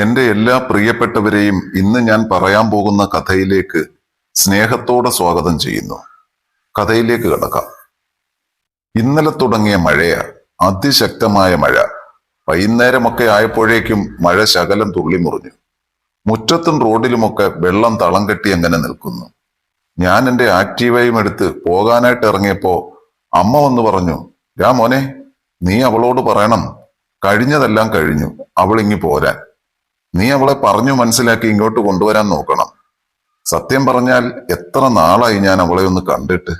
എന്റെ എല്ലാ പ്രിയപ്പെട്ടവരെയും ഇന്ന് ഞാൻ പറയാൻ പോകുന്ന കഥയിലേക്ക് സ്നേഹത്തോടെ സ്വാഗതം ചെയ്യുന്നു. കഥയിലേക്ക് കടക്കാം. ഇന്നലെ തുടങ്ങിയ മഴയ അതിശക്തമായ മഴ. വൈകുന്നേരമൊക്കെ ആയപ്പോഴേക്കും മഴ ശകലം തുള്ളിമുറിഞ്ഞു. മുറ്റത്തും റോഡിലുമൊക്കെ വെള്ളം തളം കെട്ടി അങ്ങനെ നിൽക്കുന്നു? ഞാൻ എന്റെ ആക്റ്റീവയും എടുത്ത് പോകാനായിട്ട് ഇറങ്ങിയപ്പോ അമ്മ വന്ന് പറഞ്ഞു രാ മോനെ നീ അവളോട് പറയണം. കഴിഞ്ഞതെല്ലാം കഴിഞ്ഞു. അവളിങ്ങി പോരാൻ. നീ അവളെ പറഞ്ഞു മനസ്സിലാക്കി ഇങ്ങോട്ട് കൊണ്ടുവരാൻ നോക്കണം. സത്യം പറഞ്ഞാൽ എത്ര നാളായി ഞാൻ അവളെ ഒന്ന് കണ്ടിട്ട്?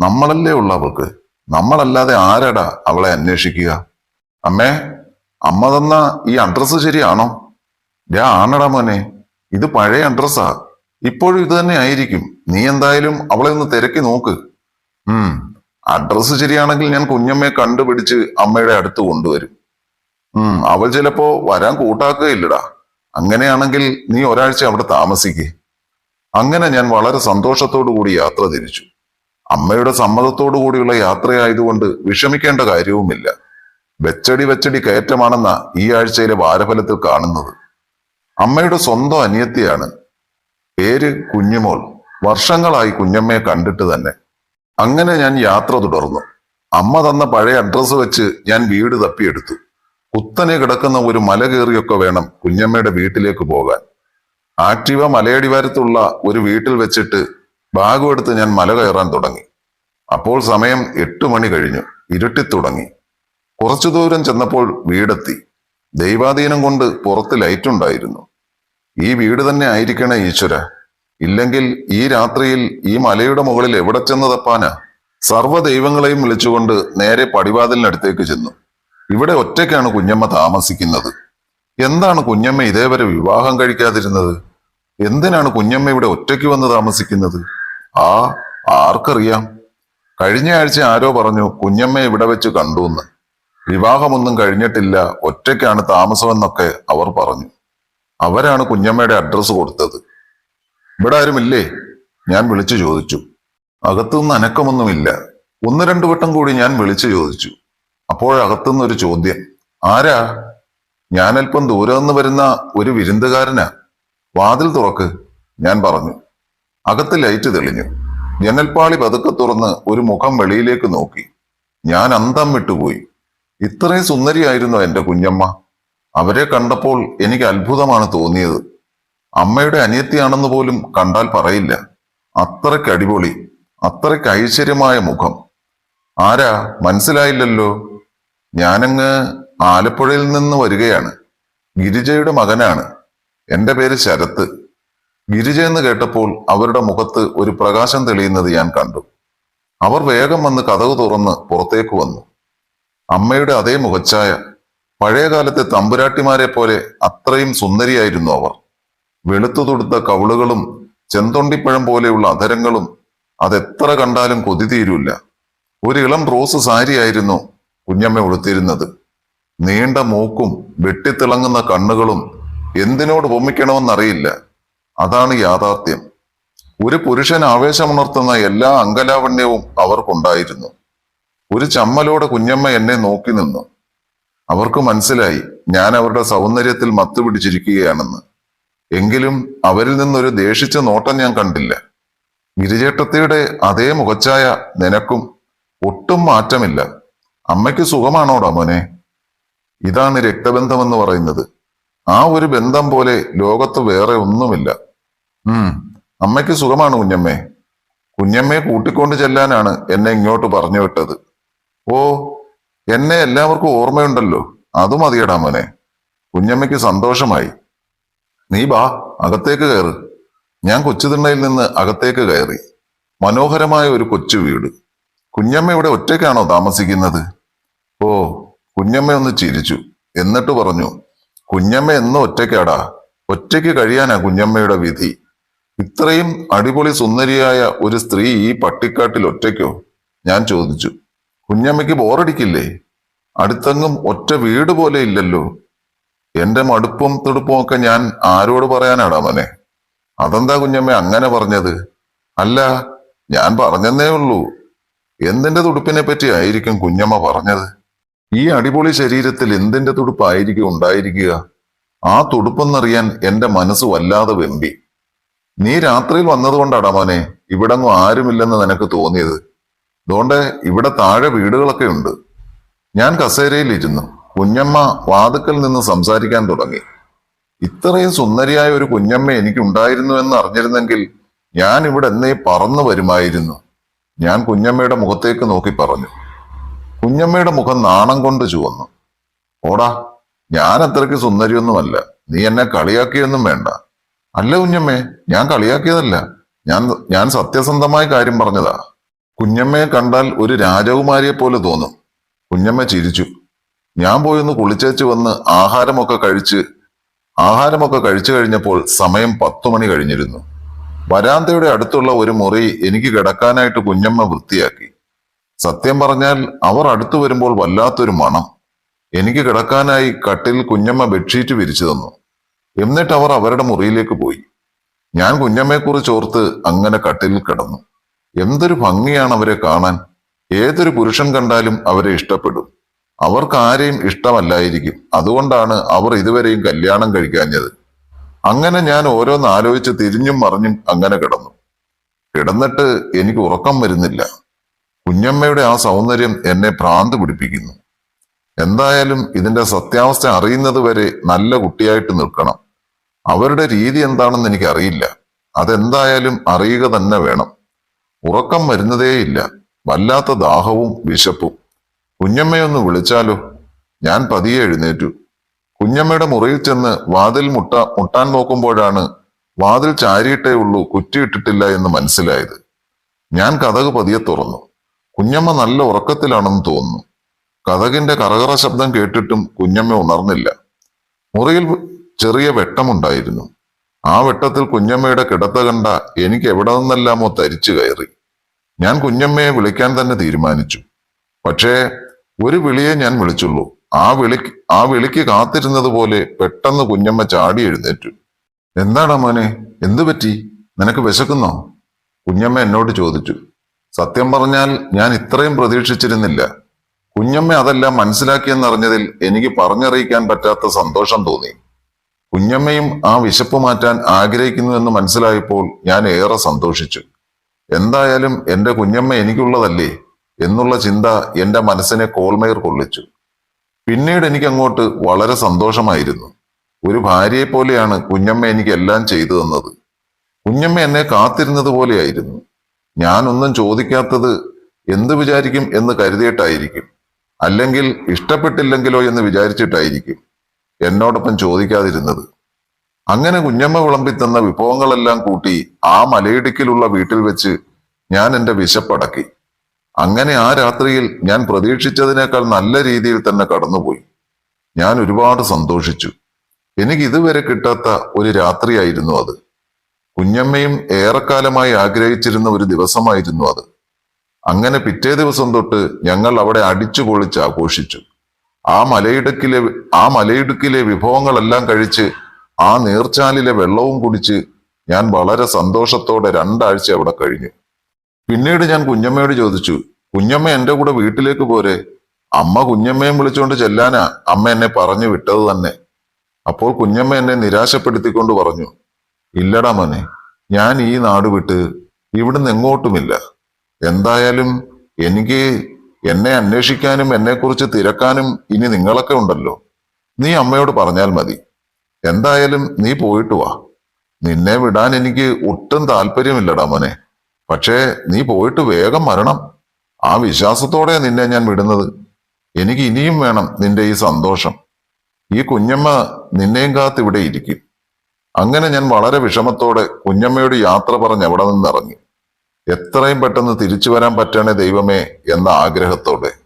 നമ്മളല്ലേ ഉള്ള അവൾക്ക്. നമ്മളല്ലാതെ ആരടാ അവളെ അന്വേഷിക്കുക? അമ്മേ അമ്മ തന്ന ഈ അഡ്രസ്സ് ശരിയാണോ? ഞാൻ ആണടാ മോനെ ഇത് പഴയ അഡ്രസ്സാ ഇപ്പോഴും ഇത് തന്നെ ആയിരിക്കും. നീ എന്തായാലും അവളെ ഒന്ന് തിരക്കി നോക്ക്. ഉം അഡ്രസ്സ് ശരിയാണെങ്കിൽ ഞാൻ കുഞ്ഞമ്മയെ കണ്ടുപിടിച്ച് അമ്മയുടെ അടുത്ത് കൊണ്ടുവരും. ഉം അവൾ ചിലപ്പോ വരാൻ കൂട്ടാക്കുകയില്ലടാ. അങ്ങനെയാണെങ്കിൽ നീ ഒരാഴ്ച അവിടെ താമസിക്കേ. അങ്ങനെ ഞാൻ വളരെ സന്തോഷത്തോടു കൂടി യാത്ര തിരിച്ചു. അമ്മയുടെ സമ്മതത്തോടു കൂടിയുള്ള യാത്രയായതുകൊണ്ട് വിഷമിക്കേണ്ട കാര്യവുമില്ല. വെച്ചടി വെച്ചടി കയറ്റമാണെന്ന ഈ ആഴ്ചയിലെ വാരഫലത്തിൽ കാണുന്നത്. അമ്മയുടെ സ്വന്തം അനിയത്തിയാണ്. പേര് കുഞ്ഞുമോൾ. വർഷങ്ങളായി കുഞ്ഞമ്മയെ കണ്ടിട്ട് തന്നെ. അങ്ങനെ ഞാൻ യാത്ര തുടർന്നു. അമ്മ തന്ന പഴയ അഡ്രസ്സ് വെച്ച് ഞാൻ വീട് തപ്പിയെടുത്തു. കുത്തനെ കിടക്കുന്ന ഒരു മല കയറിയൊക്കെ വേണം കുഞ്ഞമ്മയുടെ വീട്ടിലേക്ക് പോകാൻ. ആക്റ്റീവ മലയടിവാരത്തുള്ള ഒരു വീട്ടിൽ വെച്ചിട്ട് ബാഗും എടുത്ത് ഞാൻ മല കയറാൻ തുടങ്ങി. അപ്പോൾ സമയം എട്ട് മണി കഴിഞ്ഞു. ഇരുട്ടിത്തുടങ്ങി കുറച്ചു ദൂരം ചെന്നപ്പോൾ വീടെത്തി. ദൈവാധീനം കൊണ്ട് പുറത്ത് ലൈറ്റ് ഉണ്ടായിരുന്നു. ഈ വീട് തന്നെ ആയിരിക്കണേ ഈശ്വര. ഇല്ലെങ്കിൽ ഈ രാത്രിയിൽ ഈ മലയുടെ മുകളിൽ എവിടെ ചെന്ന് തപ്പാനാ സർവ ദൈവങ്ങളെയും വിളിച്ചുകൊണ്ട് നേരെ പടിവാതിലിനടുത്തേക്ക് ചെന്നു. ഇവിടെ ഒറ്റയ്ക്കാണ് കുഞ്ഞമ്മ താമസിക്കുന്നത്. എന്താണ് കുഞ്ഞമ്മ ഇതേവരെ വിവാഹം കഴിക്കാതിരുന്നത്? എന്തിനാണ് കുഞ്ഞമ്മ ഇവിടെ ഒറ്റയ്ക്ക് വന്ന് താമസിക്കുന്നത്? ആ ആർക്കറിയാം. കഴിഞ്ഞ ആഴ്ച ആരോ പറഞ്ഞു കുഞ്ഞമ്മ ഇവിടെ വെച്ച് കണ്ടു എന്ന്. വിവാഹമൊന്നും കഴിഞ്ഞിട്ടില്ല ഒറ്റയ്ക്കാണ് താമസമെന്നൊക്കെ അവർ പറഞ്ഞു. അവരാണ് കുഞ്ഞമ്മയുടെ അഡ്രസ്സ് കൊടുത്തത്. ഇവിടെ ആരുമില്ലേ? ഞാൻ വിളിച്ചു ചോദിച്ചു. അകത്തുനിന്ന് അനക്കമൊന്നുമില്ല. ഒന്ന് രണ്ടു വട്ടം കൂടി ഞാൻ വിളിച്ചു ചോദിച്ചു. അപ്പോഴകത്തുനിന്ന് ഒരു ചോദ്യം. ആരാ? ഞാൻ അല്പം ദൂരെ നിന്ന് വരുന്ന ഒരു വിരുന്നുകാരനാ. വാതിൽ തുറക്ക് ഞാൻ പറഞ്ഞു. അകത്ത് ലൈറ്റ് തെളിഞ്ഞു. ജനൽപ്പാളി പതുക്കെ തുറന്ന് ഒരു മുഖം വെളിയിലേക്ക് നോക്കി. ഞാൻ അന്തം വിട്ടുപോയി. ഇത്രയും സുന്ദരിയായിരുന്നു എന്റെ കുഞ്ഞമ്മ? അവരെ കണ്ടപ്പോൾ എനിക്ക് അത്ഭുതമാണ് തോന്നിയത്. അമ്മയുടെ അനിയത്തിയാണെന്ന് പോലും കണ്ടാൽ പറയില്ല. അത്രയ്ക്ക് അടിപൊളി അത്രയ്ക്ക് ഐശ്വര്യമായ മുഖം. ആരാ? മനസ്സിലായില്ലല്ലോ. ഞാനങ്ങ് ആലപ്പുഴയിൽ നിന്ന് വരികയാണ്. ഗിരിജയുടെ മകനാണ്. എന്റെ പേര് ശരത്ത്. ഗിരിജ എന്ന് കേട്ടപ്പോൾ അവരുടെ മുഖത്ത് ഒരു പ്രകാശം തെളിയുന്നത് ഞാൻ കണ്ടു. അവർ വേഗം വന്ന് കഥവ് തുറന്ന് പുറത്തേക്ക് വന്നു. അമ്മയുടെ അതേ മുഖച്ഛായ പഴയ കാലത്തെ തമ്പുരാട്ടിമാരെ പോലെ അത്രയും സുന്ദരിയായിരുന്നു അവർ. വെളുത്തു തുടുത്ത കവിളുകളും ചെന്തൊണ്ടിപ്പഴം പോലെയുള്ള അധരങ്ങളും അതെത്ര കണ്ടാലും കൊതി തീരൂല ഒരു ഇളം റോസ് സാരിയായിരുന്നു കുഞ്ഞമ്മ ഉടുത്തിരുന്നത്. നീണ്ട മൂക്കും വെട്ടിത്തിളങ്ങുന്ന കണ്ണുകളും എന്തിനോട് ഉപമിക്കണമെന്നറിയില്ല അതാണ് യാഥാർത്ഥ്യം. ഒരു പുരുഷൻ ആവേശമുണർത്തുന്ന എല്ലാ അങ്കലാവണ്യവും അവർക്കുണ്ടായിരുന്നു. ഒരു ചമ്മലോടെ കുഞ്ഞമ്മ എന്നെ നോക്കി നിന്നു. അവർക്ക് മനസ്സിലായി ഞാൻ അവരുടെ സൗന്ദര്യത്തിൽ മത്തുപിടിച്ചിരിക്കുകയാണെന്ന് എങ്കിലും അവരിൽ നിന്നൊരു ദേഷിച്ച നോട്ടം ഞാൻ കണ്ടില്ല. ഗിരിജേട്ടത്തിയുടെ അതേ മുഖച്ഛായ നിനക്കും ഒട്ടും മാറ്റമില്ല. അമ്മയ്ക്ക് സുഖമാണോടാ മോനെ? ഇതാണ് രക്തബന്ധമെന്ന് പറയുന്നത്. ആ ഒരു ബന്ധം പോലെ ലോകത്ത് വേറെ ഒന്നുമില്ല. ഉം അമ്മയ്ക്ക് സുഖമാണ് കുഞ്ഞമ്മേ. കുഞ്ഞമ്മയെ കൂട്ടിക്കൊണ്ട് ചെല്ലാനാണ് എന്നെ ഇങ്ങോട്ട് പറഞ്ഞു വിട്ടത്. ഓ എന്നെ എല്ലാവർക്കും ഓർമ്മയുണ്ടല്ലോ. അത് മതിയടാ മോനെ. കുഞ്ഞമ്മയ്ക്ക് സന്തോഷമായി. നീ ബാ അകത്തേക്ക് കയറ്. ഞാൻ കൊച്ചുതിണ്ണയിൽ നിന്ന് അകത്തേക്ക് കയറി. മനോഹരമായ ഒരു കൊച്ചു വീട്. കുഞ്ഞമ്മ ഇവിടെ ഒറ്റയ്ക്കാണോ താമസിക്കുന്നത്? ഓ കുഞ്ഞമ്മ ഒന്ന് ചിരിച്ചു. എന്നിട്ട് പറഞ്ഞു കുഞ്ഞമ്മ എന്നും ഒറ്റയ്ക്കാടാ. ഒറ്റയ്ക്ക് കഴിയാനാ കുഞ്ഞമ്മയുടെ വിധി. ഇത്രയും അടിപൊളി സുന്ദരിയായ ഒരു സ്ത്രീ ഈ പട്ടിക്കാട്ടിൽ ഒറ്റയ്ക്കോ? ഞാൻ ചോദിച്ചു. കുഞ്ഞമ്മയ്ക്ക് ബോറടിക്കില്ലേ? അടുത്തെങ്ങും ഒറ്റ വീട് പോലെ ഇല്ലല്ലോ. എന്റെ മടുപ്പും തുടുപ്പും ഒക്കെ ഞാൻ ആരോട് പറയാനാടാ മോനെ? അതെന്താ കുഞ്ഞമ്മ അങ്ങനെ പറഞ്ഞത്? അല്ല ഞാൻ പറഞ്ഞെന്നേ ഉള്ളൂ. എന്തിന്റെ തുടുപ്പിനെ പറ്റി ആയിരിക്കും കുഞ്ഞമ്മ പറഞ്ഞത്? ഈ അടിപൊളി ശരീരത്തിൽ എന്തിന്റെ തുടുപ്പായിരിക്കും ഉണ്ടായിരിക്കുക? ആ തുടുപ്പെന്നറിയാൻ എന്റെ മനസ്സ് വല്ലാതെ വെമ്പി. നീ രാത്രിയിൽ വന്നതുകൊണ്ടാടാ മോനെ ഇവിടെങ്ങും ആരുമില്ലെന്ന് നിനക്ക് തോന്നിയത്. അതുകൊണ്ട് ഇവിടെ താഴെ വീടുകളൊക്കെ ഉണ്ട്. ഞാൻ കസേരയിൽ ഇരുന്നു കുഞ്ഞമ്മ വാതുക്കൽ നിന്ന് സംസാരിക്കാൻ തുടങ്ങി. ഇത്രയും സുന്ദരിയായ ഒരു കുഞ്ഞമ്മ എനിക്കുണ്ടായിരുന്നു എന്ന് അറിഞ്ഞിരുന്നെങ്കിൽ ഞാൻ ഇവിടെ എന്നേ പറന്നു വരുമായിരുന്നു. ഞാൻ കുഞ്ഞമ്മയുടെ മുഖത്തേക്ക് നോക്കി പറഞ്ഞു. കുഞ്ഞമ്മയുടെ മുഖം നാണം കൊണ്ട് ചുവന്നു. ഓടാ ഞാൻ അത്രയ്ക്ക് സുന്ദരിയൊന്നുമല്ല. നീ എന്നെ കളിയാക്കിയൊന്നും വേണ്ട. അല്ല കുഞ്ഞമ്മേ ഞാൻ കളിയാക്കിയതല്ല. ഞാൻ ഞാൻ സത്യസന്ധമായ കാര്യം പറഞ്ഞതാ. കുഞ്ഞമ്മയെ കണ്ടാൽ ഒരു രാജകുമാരിയെ പോലെ തോന്നും. കുഞ്ഞമ്മ ചിരിച്ചു. ഞാൻ പോയൊന്ന് കുളിച്ചേച്ച് വന്ന് ആഹാരമൊക്കെ കഴിച്ച് ആഹാരമൊക്കെ കഴിച്ചു കഴിഞ്ഞപ്പോൾ സമയം പത്തു മണി കഴിഞ്ഞിരുന്നു. വരാന്തയുടെ അടുത്തുള്ള ഒരു മുറി എനിക്ക് കിടക്കാനായിട്ട് കുഞ്ഞമ്മ വൃത്തിയാക്കി. സത്യം പറഞ്ഞാൽ അവർ അടുത്തു വരുമ്പോൾ വല്ലാത്തൊരു മണം. എനിക്ക് കിടക്കാനായി കട്ടിൽ കുഞ്ഞമ്മ ബെഡ്ഷീറ്റ് വിരിച്ചു തന്നു. എന്നിട്ട് അവർ അവരുടെ മുറിയിലേക്ക് പോയി. ഞാൻ കുഞ്ഞമ്മയെക്കുറിച്ച് ഓർത്ത് അങ്ങനെ കട്ടിലിൽ കിടന്നു. എന്തൊരു ഭംഗിയാണ് അവരെ കാണാൻ. ഏതൊരു പുരുഷൻ കണ്ടാലും അവരെ ഇഷ്ടപ്പെടും. അവർക്ക് ആരെയും ഇഷ്ടമല്ലായിരിക്കും. അതുകൊണ്ടാണ് അവർ ഇതുവരെയും കല്യാണം കഴിക്കാഞ്ഞത്. അങ്ങനെ ഞാൻ ഓരോന്ന് ആലോചിച്ച് തിരിഞ്ഞും മറിഞ്ഞും അങ്ങനെ കിടന്നു. കിടന്നിട്ട് എനിക്ക് ഉറക്കം വരുന്നില്ല. കുഞ്ഞമ്മയുടെ ആ സൗന്ദര്യം എന്നെ ഭ്രാന്ത് പിടിപ്പിക്കുന്നു. എന്തായാലും ഇതിന്റെ സത്യാവസ്ഥ അറിയുന്നത് വരെ നല്ല കുട്ടിയായിട്ട് നിൽക്കണം. അവരുടെ രീതി എന്താണെന്ന് എനിക്ക് അറിയില്ല അതെന്തായാലും അറിയുക തന്നെ വേണം. ഉറക്കം വരുന്നതേയില്ല. വല്ലാത്ത ദാഹവും വിശപ്പും. കുഞ്ഞമ്മയൊന്ന് വിളിച്ചാലോ? ഞാൻ പതിയെ എഴുന്നേറ്റു. കുഞ്ഞമ്മയുടെ മുറിയിൽ ചെന്ന് വാതിൽ മുട്ട മുട്ടാൻ നോക്കുമ്പോഴാണ് വാതിൽ ചാരിയിട്ടേ ഉള്ളൂ കുറ്റിയിട്ടിട്ടില്ല എന്ന് മനസ്സിലായത്. ഞാൻ കഥക് പതിയെ തുറന്നു. കുഞ്ഞമ്മ നല്ല ഉറക്കത്തിലാണെന്ന് തോന്നുന്നു. കഥകിന്റെ കറകറ ശബ്ദം കേട്ടിട്ടും കുഞ്ഞമ്മ ഉണർന്നില്ല. മുറിയിൽ ചെറിയ വെട്ടമുണ്ടായിരുന്നു. ആ വെട്ടത്തിൽ കുഞ്ഞമ്മയുടെ കിടത്ത കണ്ട എനിക്ക് എവിടെ നിന്നെല്ലാമോ തരിച്ചു കയറി. ഞാൻ കുഞ്ഞമ്മയെ വിളിക്കാൻ തന്നെ തീരുമാനിച്ചു. പക്ഷേ ഒരു വിളിയെ ഞാൻ വിളിച്ചുള്ളൂ. ആ വിളി ആ വിളിക്ക് കാത്തിരുന്നത് പോലെ പെട്ടെന്ന് കുഞ്ഞമ്മ ചാടി എഴുന്നേറ്റു. എന്താണ് മോനെ എന്തു പറ്റി? നിനക്ക് വിശക്കുന്നോ? കുഞ്ഞമ്മ എന്നോട് ചോദിച്ചു. സത്യം പറഞ്ഞാൽ ഞാൻ ഇത്രയും പ്രതീക്ഷിച്ചിരുന്നില്ല. കുഞ്ഞമ്മ അതെല്ലാം മനസ്സിലാക്കിയെന്നറിഞ്ഞതിൽ എനിക്ക് പറഞ്ഞറിയിക്കാൻ പറ്റാത്ത സന്തോഷം തോന്നി. കുഞ്ഞമ്മയും ആ വിശപ്പ് മാറ്റാൻ ആഗ്രഹിക്കുന്നുവെന്ന് മനസ്സിലായപ്പോൾ ഞാൻ ഏറെ സന്തോഷിച്ചു. എന്തായാലും എന്റെ കുഞ്ഞമ്മ എനിക്കുള്ളതല്ലേ? എന്നുള്ള ചിന്ത എന്റെ മനസ്സിനെ കോൾമയർ കൊള്ളിച്ചു. പിന്നീട് എനിക്ക് അങ്ങോട്ട് വളരെ സന്തോഷമായിരുന്നു. ഒരു ഭാര്യയെ പോലെയാണ് കുഞ്ഞമ്മ എനിക്ക് എല്ലാം ചെയ്തു തന്നത്. കുഞ്ഞമ്മ എന്നെ കാത്തിരുന്നത് പോലെയായിരുന്നു. ഞാനൊന്നും ചോദിക്കാത്തത് എന്ത് വിചാരിക്കും എന്ന് കരുതിയിട്ടായിരിക്കും. അല്ലെങ്കിൽ ഇഷ്ടപ്പെട്ടില്ലെങ്കിലോ എന്ന് വിചാരിച്ചിട്ടായിരിക്കും എന്നോടൊപ്പം ചോദിക്കാതിരുന്നത്. അങ്ങനെ കുഞ്ഞമ്മ വിളമ്പിത്തന്ന വിഭവങ്ങളെല്ലാം കൂട്ടി ആ മലയിടുക്കിലുള്ള വീട്ടിൽ വെച്ച് ഞാൻ എന്റെ വിശപ്പടക്കി. അങ്ങനെ ആ രാത്രിയിൽ ഞാൻ പ്രതീക്ഷിച്ചതിനേക്കാൾ നല്ല രീതിയിൽ തന്നെ കടന്നുപോയി. ഞാൻ ഒരുപാട് സന്തോഷിച്ചു. എനിക്ക് ഇതുവരെ കിട്ടാത്ത ഒരു രാത്രിയായിരുന്നു അത്. കുഞ്ഞമ്മയും ഏറെക്കാലമായി ആഗ്രഹിച്ചിരുന്ന ഒരു ദിവസമായിരുന്നു അത്. അങ്ങനെ പിറ്റേ ദിവസം തൊട്ട് ഞങ്ങൾ അവിടെ അടിച്ചു പൊളിച്ച് ആഘോഷിച്ചു. ആ മലയിടുക്കിലെ ആ മലയിടുക്കിലെ വിഭവങ്ങളെല്ലാം കഴിച്ച് ആ നീർച്ചാലിലെ വെള്ളവും കുടിച്ച് ഞാൻ വളരെ സന്തോഷത്തോടെ രണ്ടാഴ്ച അവിടെ കഴിഞ്ഞു. പിന്നീട് ഞാൻ കുഞ്ഞമ്മയോട് ചോദിച്ചു കുഞ്ഞമ്മ എന്റെ കൂടെ വീട്ടിലേക്ക് പോരെ? അമ്മ കുഞ്ഞമ്മയും വിളിച്ചുകൊണ്ട് ചെല്ലാനാ അമ്മ എന്നെ പറഞ്ഞു വിട്ടത് തന്നെ. അപ്പോൾ കുഞ്ഞമ്മ എന്നെ നിരാശപ്പെടുത്തിക്കൊണ്ട് പറഞ്ഞു ഇല്ലടാ മോനെ ഞാൻ ഈ നാട് വിട്ട് ഇവിടുന്ന് എങ്ങോട്ടുമില്ല. എന്തായാലും എനിക്ക് എന്നെ അന്വേഷിക്കാനും എന്നെക്കുറിച്ച് തിരക്കാനും ഇനി നിങ്ങളൊക്കെ ഉണ്ടല്ലോ. നീ അമ്മയോട് പറഞ്ഞാൽ മതി. എന്തായാലും നീ പോയിട്ട് വാ. നിന്നെ വിടാൻ എനിക്ക് ഒട്ടും താല്പര്യമില്ലടാ മോനെ. പക്ഷേ നീ പോയിട്ട് വേഗം വരണം. ആ വിശ്വാസത്തോടെ നിന്നെ ഞാൻ വിടുന്നത്. എനിക്ക് ഇനിയും വേണം നിന്റെ ഈ സന്തോഷം. ഈ കുഞ്ഞമ്മ നിന്നെയും കാത്ത് ഇവിടെ ഇരിക്കും. അങ്ങനെ ഞാൻ വളരെ വിഷമത്തോടെ കുഞ്ഞമ്മയോട് യാത്ര പറഞ്ഞ് എവിടെ നിന്നിറങ്ങി. എത്രയും പെട്ടെന്ന് തിരിച്ചു വരാൻ പറ്റണേ ദൈവമേ എന്ന ആഗ്രഹത്തോടെ.